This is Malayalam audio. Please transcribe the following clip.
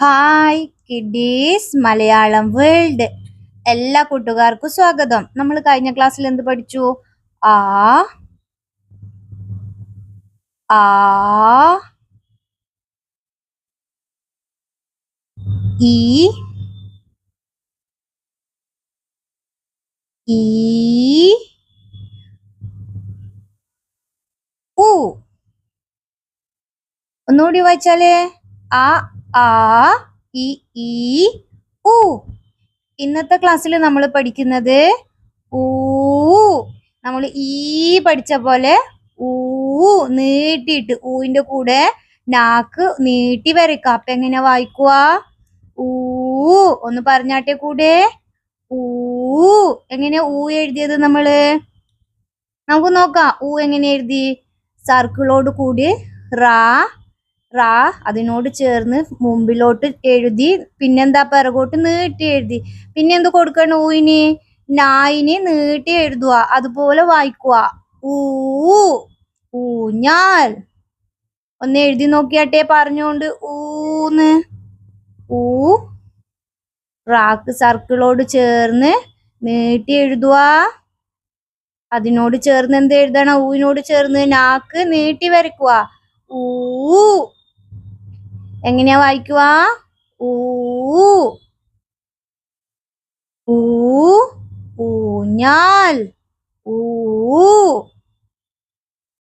ഹായ് കിഡീസ് മലയാളം വേൾഡ് എല്ലാ കൂട്ടുകാർക്കും സ്വാഗതം. നമ്മൾ കഴിഞ്ഞ ക്ലാസ്സിൽ എന്ത് പഠിച്ചു? ആ ആ ഈ ഉ ഒന്നുകൂടി വായിച്ചാലേ? ആ ആ ഇ ഈ ഉ. ഇന്നത്തെ ക്ലാസ്സിൽ നമ്മൾ പഠിക്കുന്നത് ഊ. നമ്മൾ ഈ പഠിച്ച പോലെ ഊ നീട്ടിയിട്ട് ഊവിന്റെ കൂടെ നാക്ക് നീട്ടി വരയ്ക്കുക അപ്പം എങ്ങനെ വായിക്കുക ഊ. ഒന്ന് പറഞ്ഞാട്ടെ കൂടെ? ഊ. എങ്ങനെ ഊ എഴുതിയത് നമ്മൾ നമുക്ക് നോക്കാം. ഊ എങ്ങനെ എഴുതി? സർക്കിളോട് കൂടി റാ റാ അതിനോട് ചേർന്ന് മുമ്പിലോട്ട് എഴുതി പിന്നെന്താ പിറകോട്ട് നീട്ടി എഴുതി. പിന്നെ എന്ത് കൊടുക്കണം ഊയിന് നായിനെ നീട്ടി എഴുതുക അതുപോലെ വായിക്കുക. ഊ ഊഞ്ഞാൽ. ഒന്ന് എഴുതി നോക്കിയാട്ടെ പറഞ്ഞോണ്ട്. ഊന്ന്. ഊ. റാക്ക് സർക്കിളോട് ചേർന്ന് നീട്ടി എഴുതുക. അതിനോട് ചേർന്ന് എന്ത് എഴുതണം? ഊവിനോട് ചേർന്ന് നാക്ക് നീട്ടി വരയ്ക്കുക. ഊ. എങ്ങനെയാ വായിക്കുക ഊ ഊ ഊഞ്ഞാൽ ഊ